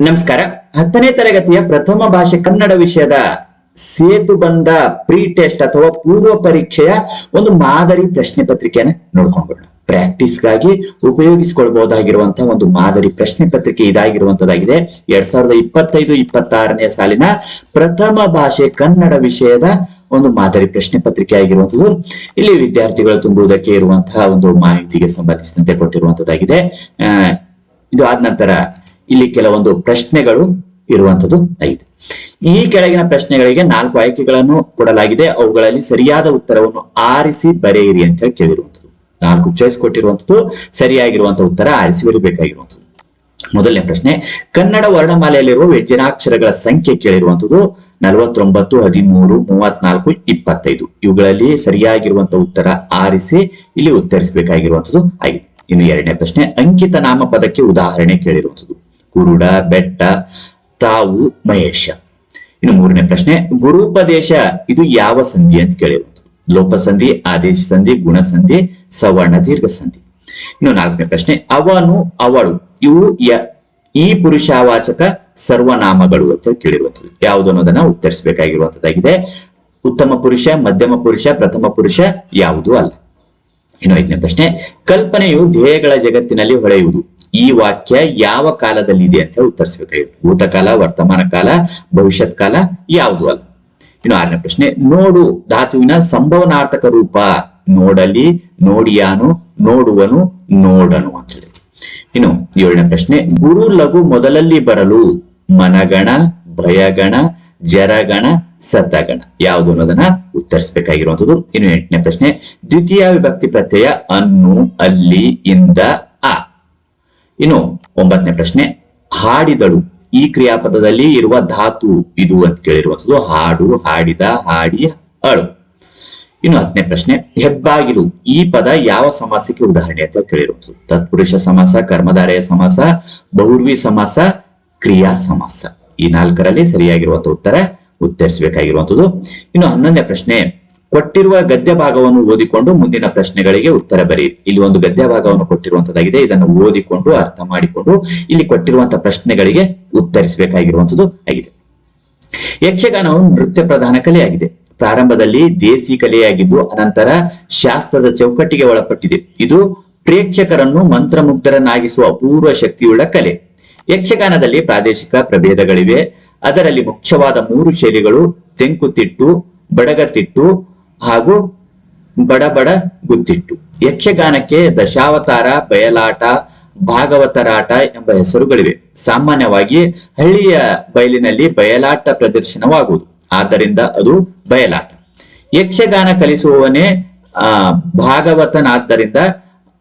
ನಮಸ್ಕಾರ. ಹತ್ತನೇ ತರಗತಿಯ ಪ್ರಥಮ ಭಾಷೆ ಕನ್ನಡ ವಿಷಯದ ಸೇತು ಬಂದ ಪ್ರೀ ಟೆಸ್ಟ್ ಅಥವಾ ಪೂರ್ವ ಪರೀಕ್ಷೆಯ ಒಂದು ಮಾದರಿ ಪ್ರಶ್ನೆ ಪತ್ರಿಕೆಯನ್ನ ನೋಡ್ಕೊಂಡ್ಬಿಡೋಣ. ಪ್ರಾಕ್ಟೀಸ್ಗಾಗಿ ಉಪಯೋಗಿಸಿಕೊಳ್ಬಹುದಾಗಿರುವಂತಹ ಒಂದು ಮಾದರಿ ಪ್ರಶ್ನೆ ಪತ್ರಿಕೆ ಇದಾಗಿರುವಂತದ್ದಾಗಿದೆ ಎರಡ್ ಸಾವಿರದ ಇಪ್ಪತ್ತೈದು, ಇಪ್ಪತ್ತಾರನೇ ಸಾಲಿನ ಪ್ರಥಮ ಭಾಷೆ ಕನ್ನಡ ವಿಷಯದ ಒಂದು ಮಾದರಿ ಪ್ರಶ್ನೆ ಪತ್ರಿಕೆ ಆಗಿರುವಂತದ್ದು ಇಲ್ಲಿ ವಿದ್ಯಾರ್ಥಿಗಳು ತುಂಬುವುದಕ್ಕೆ ಇರುವಂತಹ ಒಂದು ಮಾಹಿತಿಗೆ ಸಂಬಂಧಿಸಿದಂತೆ ಕೊಟ್ಟಿರುವಂತದ್ದಾಗಿದೆ ಇದು ಆದ ನಂತರ ಇಲ್ಲಿ ಕೆಲವೊಂದು ಪ್ರಶ್ನೆಗಳು ಇರುವಂತದ್ದು ಐದು. ಈ ಕೆಳಗಿನ ಪ್ರಶ್ನೆಗಳಿಗೆ ನಾಲ್ಕು ಆಯ್ಕೆಗಳನ್ನು ಕೊಡಲಾಗಿದೆ. ಅವುಗಳಲ್ಲಿ ಸರಿಯಾದ ಉತ್ತರವನ್ನು ಆರಿಸಿ ಬರೆಯಿರಿ ಅಂತ ಹೇಳಿ ಕೇಳಿರುವಂತದ್ದು ನಾಲ್ಕು ಚಾಯ್ಸ್ ಕೊಟ್ಟಿರುವಂಥದ್ದು ಸರಿಯಾಗಿರುವಂತಹ ಉತ್ತರ ಆರಿಸಿ ಬರೀಬೇಕಾಗಿರುವಂತದ್ದು ಮೊದಲನೇ ಪ್ರಶ್ನೆ, ಕನ್ನಡ ವರ್ಣಮಾಲೆಯಲ್ಲಿರುವ ವ್ಯಂಜನಾಕ್ಷರಗಳ ಸಂಖ್ಯೆ ಕೇಳಿರುವಂತದ್ದು ನಲವತ್ತೊಂಬತ್ತು, ಹದಿಮೂರು, ಮೂವತ್ನಾಲ್ಕು, ಇಪ್ಪತ್ತೈದು. ಇವುಗಳಲ್ಲಿ ಸರಿಯಾಗಿರುವಂತಹ ಉತ್ತರ ಆರಿಸಿ ಇಲ್ಲಿ ಉತ್ತರಿಸಬೇಕಾಗಿರುವಂತದ್ದು ಆಗಿದೆ ಇನ್ನು ಎರಡನೇ ಪ್ರಶ್ನೆ, ಅಂಕಿತ ನಾಮಪದಕ್ಕೆ ಉದಾಹರಣೆ ಕೇಳಿರುವಂತದ್ದು ಕುರುಡ, ಬೆಟ್ಟ, ತಾವು, ಮಹೇಶ. ಇನ್ನು ಮೂರನೇ ಪ್ರಶ್ನೆ, ಗುರುಪದೇಶ, ಇದು ಯಾವ ಸಂಧಿ ಅಂತ ಕೇಳಿರುವುದು ಲೋಪಸಂಧಿ ಆದೇಶ ಸಂಧಿ ಗುಣಸಂಧಿ, ಸವರ್ಣ ದೀರ್ಘ ಸಂಧಿ ಇನ್ನು ನಾಲ್ಕನೇ ಪ್ರಶ್ನೆ, ಅವನು, ಅವಳು, ಇವು ಈ ಪುರುಷಾವಾಚಕ ಸರ್ವನಾಮಗಳು ಅಂತ ಕೇಳಿರುವಂಥದ್ದು ಯಾವುದು ಅನ್ನೋದನ್ನ ಉತ್ತರಿಸಬೇಕಾಗಿರುವಂತದ್ದಾಗಿದೆ. ಉತ್ತಮ ಪುರುಷ, ಮಧ್ಯಮ ಪುರುಷ, ಪ್ರಥಮ ಪುರುಷ, ಯಾವುದು ಅಲ್ಲ. ಇನ್ನು ಐದನೇ ಪ್ರಶ್ನೆ, ಕಲ್ಪನೆಯು ಧ್ಯೇಯಗಳ ಜಗತ್ತಿನಲ್ಲಿ ಹೊಳೆಯುವುದು. ಈ ವಾಕ್ಯ ಯಾವ ಕಾಲದಲ್ಲಿದೆ ಅಂತ ಉತ್ತರಿಸಬೇಕಾಗಿದೆ ಭೂತಕಾಲ, ವರ್ತಮಾನ ಕಾಲ ಭವಿಷ್ಯತ್ ಕಾಲ ಯಾವುದು ಅಲ್ಲ. ಇನ್ನು ಆರನೇ ಪ್ರಶ್ನೆ, ನೋಡು ಧಾತುವಿನ ಸಂಭವನಾರ್ಥಕ ರೂಪ. ನೋಡಲಿ, ನೋಡಿಯಾನು, ನೋಡುವನು, ನೋಡನು ಅಂತ ಹೇಳಿ. ಇನ್ನು ಏಳನೇ ಪ್ರಶ್ನೆ, ಗುರು ಲಘು ಮೊದಲಲ್ಲಿ ಬರಲು ಮನಗಣ, ಭಯಗಣ, ಜರಗಣ ಸತಗಣ ಯಾವುದು ಅನ್ನೋದನ್ನ ಉತ್ತರಿಸಬೇಕಾಗಿರುವಂತದ್ದು ಇನ್ನು ಎಂಟನೇ ಪ್ರಶ್ನೆ, ದ್ವಿತೀಯ ವಿಭಕ್ತಿ ಪ್ರತ್ಯಯ ಅನ್ನು ಅಲ್ಲಿ, ಇಂದ, ಆ. ಇನ್ನು ಒಂಬತ್ತನೇ ಪ್ರಶ್ನೆ, ಹಾಡಿದಳು. ಈ ಕ್ರಿಯಾಪದದಲ್ಲಿ ಇರುವ ಧಾತು ಇದು ಅಂತ ಕೇಳಿರುವಂತದ್ದು ಹಾಡು, ಹಾಡಿದ, ಹಾಡಿ, ಅಳು. ಇನ್ನು ಹತ್ತನೇ ಪ್ರಶ್ನೆ, ಹೆಬ್ಬಾಗಿಲು. ಈ ಪದ ಯಾವ ಸಮಾಸಕ್ಕೆ ಉದಾಹರಣೆ ಅಂತ ಕೇಳಿರುವುದು ತತ್ಪುರುಷ ಸಮಾಸ, ಕರ್ಮಧಾರೆಯ ಸಮಾಸ, ಬಹುರ್ವಿ ಸಮಾಸ, ಕ್ರಿಯಾ ಸಮಾಸ. ಈ ನಾಲ್ಕರಲ್ಲಿ ಸರಿಯಾಗಿರುವಂತಹ ಉತ್ತರ ಉತ್ತರಿಸಬೇಕಾಗಿರುವಂತದ್ದು ಇನ್ನು ಹನ್ನೊಂದನೇ ಪ್ರಶ್ನೆ, ಕೊಟ್ಟಿರುವ ಗದ್ಯ ಭಾಗವನ್ನು ಓದಿಕೊಂಡು ಮುಂದಿನ ಪ್ರಶ್ನೆಗಳಿಗೆ ಉತ್ತರ ಬರೆಯಿರಿ ಇಲ್ಲಿ ಒಂದು ಗದ್ಯ ಭಾಗವನ್ನು ಕೊಟ್ಟಿರುವಂತದ್ದಾಗಿದೆ ಇದನ್ನು ಓದಿಕೊಂಡು, ಅರ್ಥ ಮಾಡಿಕೊಂಡು ಇಲ್ಲಿ ಕೊಟ್ಟಿರುವಂತಹ ಪ್ರಶ್ನೆಗಳಿಗೆ ಉತ್ತರಿಸಬೇಕಾಗಿರುವಂತದ್ದು ಆಗಿದೆ. ಯಕ್ಷಗಾನವು ನೃತ್ಯ ಪ್ರಧಾನ ಕಲೆಯಾಗಿದೆ. ಪ್ರಾರಂಭದಲ್ಲಿ ದೇಸಿ ಕಲೆಯಾಗಿದ್ದು, ಅನಂತರ ಶಾಸ್ತ್ರದ ಚೌಕಟ್ಟಿಗೆ ಒಳಪಟ್ಟಿದೆ. ಇದು ಪ್ರೇಕ್ಷಕರನ್ನು ಮಂತ್ರಮುಗ್ಧರನ್ನಾಗಿಸುವ ಅಪೂರ್ವ ಶಕ್ತಿಯುಳ್ಳ ಕಲೆ. ಯಕ್ಷಗಾನದಲ್ಲಿ ಪ್ರಾದೇಶಿಕ ಪ್ರಭೇದಗಳಿವೆ. ಅದರಲ್ಲಿ ಮುಖ್ಯವಾದ ಮೂರು ಶೈಲಿಗಳು ತೆಂಕುತಿಟ್ಟು ಬಡಗತಿಟ್ಟು ಹಾಗೂ ಬಡಬಡ ಗುತ್ತಿಟ್ಟು ಯಕ್ಷಗಾನಕ್ಕೆ ದಶಾವತಾರ, ಬಯಲಾಟ, ಭಾಗವತರಾಟ ಎಂಬ ಹೆಸರುಗಳಿವೆ. ಸಾಮಾನ್ಯವಾಗಿ ಹಳ್ಳಿಯ ಬಯಲಿನಲ್ಲಿ ಬಯಲಾಟ ಪ್ರದರ್ಶನವಾಗುವುದು. ಆದ್ದರಿಂದ ಅದು ಬಯಲಾಟ. ಯಕ್ಷಗಾನ ಕಲಿಸುವವನೇ, ಆ, ಭಾಗವತನಾದ್ದರಿಂದ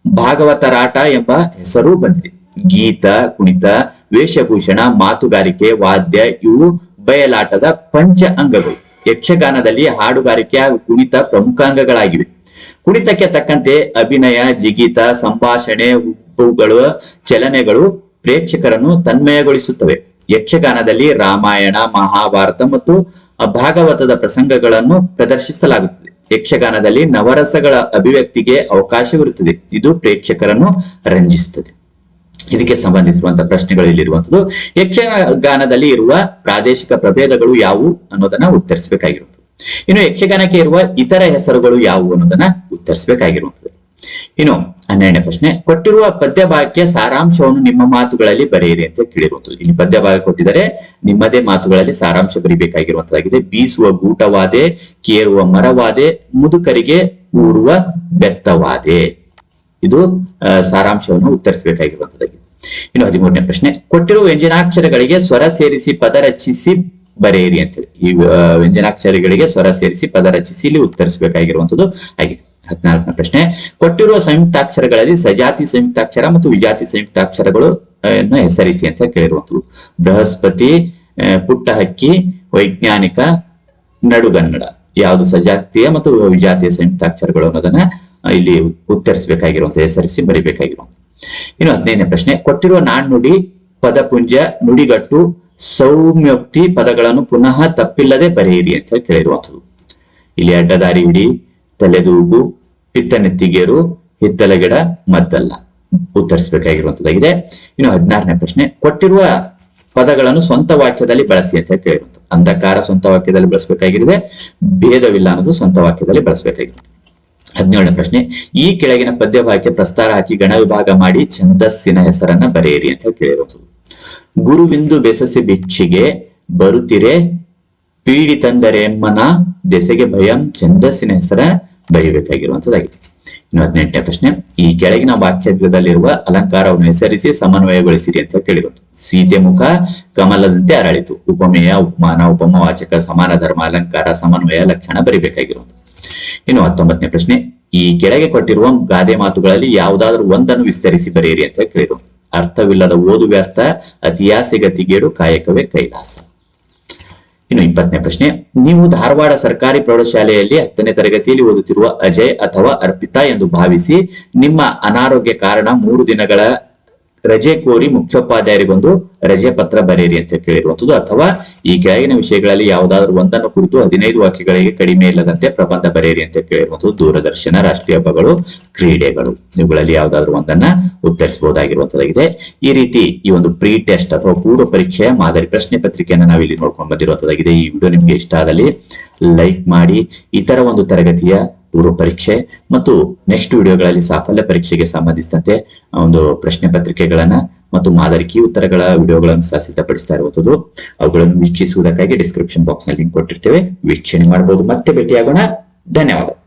ಭಾಗವತರಾಟ ಎಂಬ ಹೆಸರು ಬಂದಿದೆ. ಗೀತ, ಕುಣಿತ, ವೇಷಭೂಷಣ, ಮಾತುಗಾರಿಕೆ, ವಾದ್ಯ ಇವು ಬಯಲಾಟದ ಪಂಚ ಅಂಗಗಳು. ಯಕ್ಷಗಾನದಲ್ಲಿ ಹಾಡುಗಾರಿಕೆ ಹಾಗೂ ಕುಣಿತ ಪ್ರಮುಖ ಅಂಗಗಳಾಗಿವೆ ಕುಣಿತಕ್ಕೆ ತಕ್ಕಂತೆ ಅಭಿನಯ, ಜಿಗಿತ, ಸಂಭಾಷಣೆ ಚಲನೆಗಳು ಪ್ರೇಕ್ಷಕರನ್ನು ತನ್ಮಯಗೊಳಿಸುತ್ತವೆ. ಯಕ್ಷಗಾನದಲ್ಲಿ ರಾಮಾಯಣ, ಮಹಾಭಾರತ ಮತ್ತು ಭಾಗವತದ ಪ್ರಸಂಗಗಳನ್ನು ಪ್ರದರ್ಶಿಸಲಾಗುತ್ತದೆ. ಯಕ್ಷಗಾನದಲ್ಲಿ ನವರಸಗಳ ಅಭಿವ್ಯಕ್ತಿಗೆ ಅವಕಾಶವಿರುತ್ತದೆ. ಇದು ಪ್ರೇಕ್ಷಕರನ್ನು ರಂಜಿಸುತ್ತದೆ. ಇದಕ್ಕೆ ಸಂಬಂಧಿಸಿರುವಂತಹ ಪ್ರಶ್ನೆಗಳು ಇಲ್ಲಿರುವಂತದ್ದು ಯಕ್ಷಗಾನದಲ್ಲಿ ಇರುವ ಪ್ರಾದೇಶಿಕ ಪ್ರಭೇದಗಳು ಯಾವುವು ಅನ್ನೋದನ್ನ ಉತ್ತರಿಸಬೇಕಾಗಿರುವುದು ಇನ್ನು ಯಕ್ಷಗಾನಕ್ಕೆ ಇರುವ ಇತರ ಹೆಸರುಗಳು ಯಾವುವು ಅನ್ನೋದನ್ನ ಉತ್ತರಿಸಬೇಕಾಗಿರುವಂತದ್ದು ಇನ್ನು ಹನ್ನೆರಡನೇ ಪ್ರಶ್ನೆ, ಕೊಟ್ಟಿರುವ ಪದ್ಯ ಸಾರಾಂಶವನ್ನು ನಿಮ್ಮ ಮಾತುಗಳಲ್ಲಿ ಬರೆಯಿರಿ ಅಂತ ಕೇಳಿರುವಂತದ್ದು ಇಲ್ಲಿ ಪದ್ಯ ಭಾಗ ಕೊಟ್ಟಿದ್ದಾರೆ, ನಿಮ್ಮದೇ ಮಾತುಗಳಲ್ಲಿ ಸಾರಾಂಶ ಬರಿಬೇಕಾಗಿರುವಂತದ್ದಾಗಿದೆ ಬೀಸುವ ಗೂಟವಾದೆ, ಕೇರುವ ಮರವಾದೆ, ಮುದುಕರಿಗೆ ಊರುವ ಬೆತ್ತವಾದೆ. ಇದು ಸಾರಾಂಶವನ್ನು ಉತ್ತರಿಸಬೇಕಾಗಿರುವಂತದ್ದಾಗಿದೆ ಇನ್ನು ಹದಿಮೂರನೇ ಪ್ರಶ್ನೆ, ಕೊಟ್ಟಿರುವ ವ್ಯಂಜನಾಕ್ಷರಗಳಿಗೆ ಸ್ವರ ಸೇರಿಸಿ ಪದ ರಚಿಸಿ ಬರೆಯಿರಿ ಅಂತೇಳಿ. ಈ ವ್ಯಂಜನಾಕ್ಷರಗಳಿಗೆ ಸ್ವರ ಸೇರಿಸಿ ಪದ ರಚಿಸಿ ಇಲ್ಲಿ ಉತ್ತರಿಸಬೇಕಾಗಿರುವಂತದ್ದು ಆಗಿದೆ. ಹದಿನಾಲ್ಕನೇ ಪ್ರಶ್ನೆ, ಕೊಟ್ಟಿರುವ ಸಂಯುಕ್ತಾಕ್ಷರಗಳಲ್ಲಿ ಸಜಾತಿ ಸಂಯುಕ್ತಾಕ್ಷರ ಮತ್ತು ವಿಜಾತಿ ಸಂಯುಕ್ತಾಕ್ಷರಗಳು ಹೆಸರಿಸಿ ಅಂತ ಕೇಳಿರುವಂತದ್ದು ಬೃಹಸ್ಪತಿ ಪುಟ್ಟ ಹಕ್ಕಿ ವೈಜ್ಞಾನಿಕ, ನಡುಗನ್ನಡ. ಯಾವುದು ಸಜಾತಿಯ ಮತ್ತು ವಿಜಾತಿಯ ಸಂಯುಕ್ತಾಕ್ಷರಗಳು ಅನ್ನೋದನ್ನ ಇಲ್ಲಿ ಉತ್ತರಿಸಬೇಕಾಗಿರುವಂತ, ಹೆಸರಿಸಿ ಬರಿಬೇಕಾಗಿರುವಂತ. ಇನ್ನು ಹದಿನೈದನೇ ಪ್ರಶ್ನೆ, ಕೊಟ್ಟಿರುವ ನಾಣ್ಣುಡಿ ಪದಪುಂಜ, ನುಡಿಗಟ್ಟು, ಸೌಮ್ಯೋಕ್ತಿ ಪದಗಳನ್ನು ಪುನಃ ತಪ್ಪಿಲ್ಲದೆ ಬರೆಯಿರಿ ಅಂತ ಕೇಳಿರುವಂಥದ್ದು. ಇಲ್ಲಿ ಅಡ್ಡದಾರಿ ಹಿಡಿ ತಲೆದೂಗು ಪಿತ್ತನೆತ್ತಿಗೇರು ಹಿತ್ತಲಗಿಡ, ಮದ್ದಲ್ಲ. ಉತ್ತರಿಸಬೇಕಾಗಿರುವಂತದ್ದಾಗಿದೆ. ಇನ್ನು ಹದಿನಾರನೇ ಪ್ರಶ್ನೆ, ಕೊಟ್ಟಿರುವ ಪದಗಳನ್ನು ಸ್ವಂತ ವಾಕ್ಯದಲ್ಲಿ ಬಳಸಿ ಅಂತ ಕೇಳಿರುವಂತ ಅಂಧಕಾರ ಸ್ವಂತ ವಾಕ್ಯದಲ್ಲಿ ಬಳಸಬೇಕಾಗಿರುತ್ತೆ ಭೇದವಿಲ್ಲ ಅನ್ನೋದು ಸ್ವಂತ ವಾಕ್ಯದಲ್ಲಿ ಬಳಸಬೇಕಾಗಿದೆ ಹದಿನೇಳನೇ ಪ್ರಶ್ನೆ, ಈ ಕೆಳಗಿನ ಪದ್ಯ ವಾಕ್ಯ ಪ್ರಸ್ತಾರ ಹಾಕಿ ಗಣ ವಿಭಾಗ ಮಾಡಿ ಛಂದಸ್ಸಿನ ಹೆಸರನ್ನ ಬರೆಯಿರಿ ಅಂತ ಕೇಳಿರೋದು. ಗುರುವಿಂದು ಬೆಸಸಿ ಭಿಕ್ಷಿಗೆ ಬರುತ್ತಿರೆ ಪೀಡಿತಂದರೆಮ್ಮನ ದೆಸೆಗೆ ಭಯಂ, ಛಂದಸ್ಸಿನ ಹೆಸರ ಬರೆಯಬೇಕಾಗಿರುವಂತದ್ದಾಗಿದೆ ಇನ್ನು ಹದಿನೆಂಟನೇ ಪ್ರಶ್ನೆ, ಈ ಕೆಳಗಿನ ವಾಕ್ಯದಲ್ಲಿರುವ ಅಲಂಕಾರವನ್ನು ಹೆಸರಿಸಿ ಸಮನ್ವಯಗೊಳಿಸಿರಿ ಅಂತ ಕೇಳಿರೋದು. ಸೀತೆ ಮುಖ, ಕಮಲದಂತೆ ಅರಳಿತು. ಉಪಮೇಯ, ಉಪಮಾನ, ಉಪಮವಾಚಕ, ಸಮಾನ ಧರ್ಮ, ಅಲಂಕಾರ, ಸಮನ್ವಯ, ಲಕ್ಷಣ ಬರಿಬೇಕಾಗಿರೋದು ಇನ್ನು ಹತ್ತೊಂಬತ್ತನೇ ಪ್ರಶ್ನೆ, ಈ ಕೆಳಗೆ ಕೊಟ್ಟಿರುವ ಗಾದೆ ಮಾತುಗಳಲ್ಲಿ ಯಾವುದಾದ್ರೂ ಒಂದನ್ನು ವಿಸ್ತರಿಸಿ ಬರೆಯಿರಿ ಅಂತ ಕೇಳಿರು ಅರ್ಥವಿಲ್ಲದ ಓದು ವ್ಯರ್ಥ, ಅತಿಯಾಸೆ ಗತಿಗೇಡು, ಕಾಯಕವೇ ಕೈಲಾಸ. ಇನ್ನು ಇಪ್ಪತ್ತನೇ ಪ್ರಶ್ನೆ, ನೀವು ಧಾರವಾಡ ಸರ್ಕಾರಿ ಪ್ರೌಢಶಾಲೆಯಲ್ಲಿ ಹತ್ತನೇ ತರಗತಿಯಲ್ಲಿ ಓದುತ್ತಿರುವ ಅಜಯ್ ಅಥವಾ ಅರ್ಪಿತಾ ಎಂದು ಭಾವಿಸಿ ನಿಮ್ಮ ಅನಾರೋಗ್ಯ ಕಾರಣ ಮೂರು ದಿನಗಳ ರಜೆ ಕೋರಿ ಮುಖ್ಯೋಪಾಧ್ಯಾಯರಿಗೊಂದು ರಜೆ ಪತ್ರ ಬರೆಯಿರಿ ಅಂತ ಕೇಳಿರುವಂತದ್ದು ಅಥವಾ ಈ ಕೆಳಗಿನ ವಿಷಯಗಳಲ್ಲಿ ಯಾವುದಾದ್ರೂ ಒಂದನ್ನು ಕುರಿತು ಹದಿನೈದು ವಾಕ್ಯಗಳಿಗೆ ಕಡಿಮೆ ಇಲ್ಲದಂತೆ ಪ್ರಬಂಧ ಬರೆಯಿರಿ ಅಂತ ಕೇಳಿರುವಂತದ್ದು ದೂರದರ್ಶನ, ರಾಷ್ಟ್ರೀಯ ಹಬ್ಬಗಳು, ಕ್ರೀಡೆಗಳು. ಇವುಗಳಲ್ಲಿ ಯಾವುದಾದ್ರೂ ಒಂದನ್ನ ಉತ್ತರಿಸಬಹುದಾಗಿರುವಂತದ್ದಾಗಿದೆ ಈ ರೀತಿ ಈ ಒಂದು ಪ್ರೀ ಟೆಸ್ಟ್ ಅಥವಾ ಪೂರ್ವ ಪರೀಕ್ಷೆಯ ಮಾದರಿ ಪ್ರಶ್ನೆ ಪತ್ರಿಕೆಯನ್ನು ನಾವು ಇಲ್ಲಿ ನೋಡ್ಕೊಂಡು ಬಂದಿರುವಂತದ್ದಾಗಿದೆ ಈ ವಿಡಿಯೋ ನಿಮ್ಗೆ ಇಷ್ಟ ಆದಲ್ಲಿ ಲೈಕ್ ಮಾಡಿ, ಇತರ ಒಂದು ತರಗತಿಯ ಪೂರ್ವ ಪರೀಕ್ಷೆ ಮತ್ತು ನೆಕ್ಸ್ಟ್ ವಿಡಿಯೋಗಳಲ್ಲಿ ಸಾಫಲ್ಯ ಪರೀಕ್ಷೆಗೆ ಸಂಬಂಧಿಸಿದಂತೆ ಒಂದು ಪ್ರಶ್ನೆ ಪತ್ರಿಕೆಗಳನ್ನ ಮತ್ತು ಮಾದರಿಕಿ ಉತ್ತರಗಳ ವಿಡಿಯೋಗಳನ್ನು ಸಹ ಸಿದ್ಧಪಡಿಸ್ತಾ ಇರುವಂತದ್ದು ಅವುಗಳನ್ನು ವೀಕ್ಷಿಸುವುದಕ್ಕಾಗಿ ಡಿಸ್ಕ್ರಿಪ್ಷನ್ ಬಾಕ್ಸ್ನಲ್ಲಿ ಲಿಂಕ್ ಕೊಟ್ಟಿರ್ತೇವೆ. ವೀಕ್ಷಣೆ ಮಾಡಬಹುದು. ಮತ್ತೆ ಭೇಟಿಯಾಗೋಣ. ಧನ್ಯವಾದ.